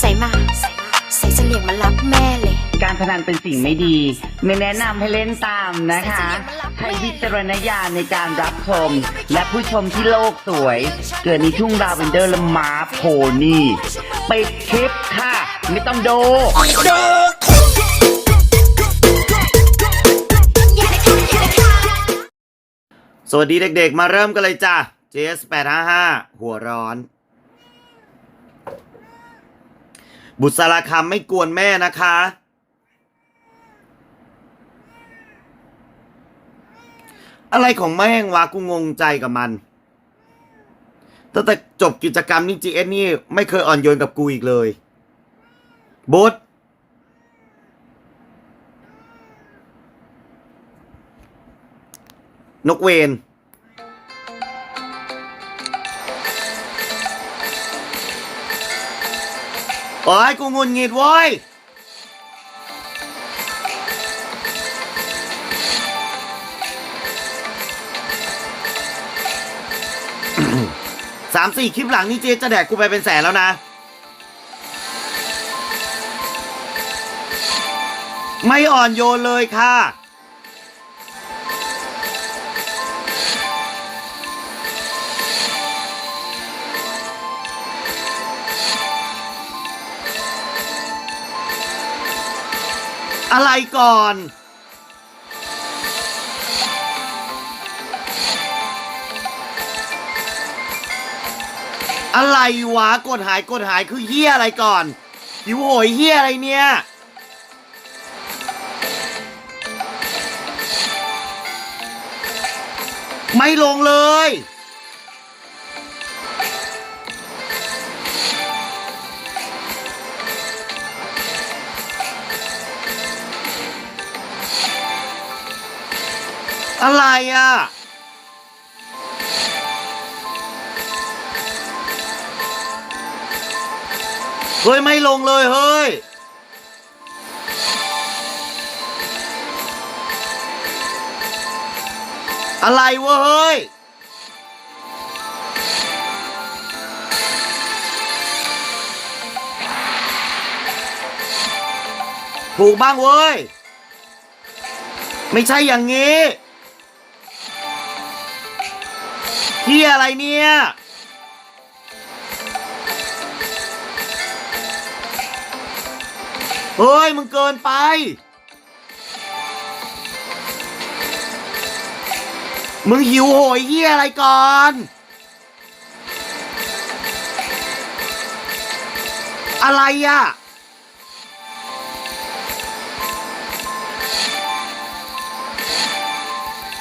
ใส่มาใส่มาใส่เสลี่ยงมารับแม่เลย การพนันเป็นสิ่งไม่ดี ไม่แนะนำให้เล่นตามนะคะ ใช้วิจารณญาณในการรับชม และผู้ชมที่โลกสวย เกิดในทุ่งดาวเวนเดอร์และม้าโพนี่ปิดคลิปค่ะ ไม่ต้องดู สวัสดีเด็กๆ มาเริ่มกันเลยจ้ะ JS855 หัวร้อน บุษราคำไม่กวนแม่นะคะ อะไรของแม่งวะกูงงใจกับมันตั้งแต่จบกิจกรรมนี่ GS นี่ไม่เคยอ่อนโยนกับกูอีกเลยบุตนกเวน โอ้ยกูงุนงิดว้ยสามสี่คลิปหลังนี่เจ๊จะแดกกูไปเป็นแสนแล้วนะ ไม่อ่อนโยนเลยค่ะ อะไรก่อน อะไรวะกดหายกดหายคือเฮียอะไรก่อนหิวโหยเฮียอะไรเนี่ยไม่ลงเลย อะไรอะ เฮ้ย ไม่ลงเลย เฮ้ย อะไรวะ เฮ้ยถูกบ้างเว้ย ไม่ใช่อย่างงี้ ที่อะไรเนี่ย เฮ้ย มึงเกินไป มึงหิวโหยเฮียอะไรก่อนอะไรอะ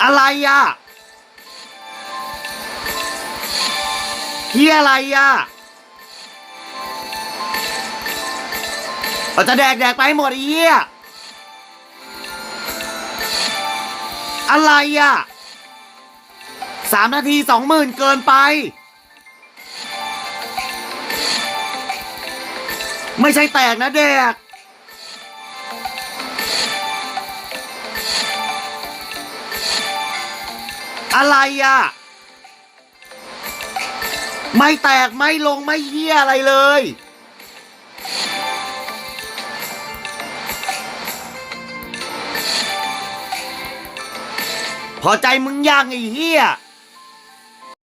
อะไรอะ เฮียอะไรอะเราจะแดกแดกไปหมดไอ้เหี้ยอะไรอะสามนาทีสองหมื่นเกินไป ไม่ใช่แตกนะแดกอะไรอะ ไม่แตกไม่ลงไม่เหี้ยอะไรเลย พอใจมึงยังไอ้เหี้ย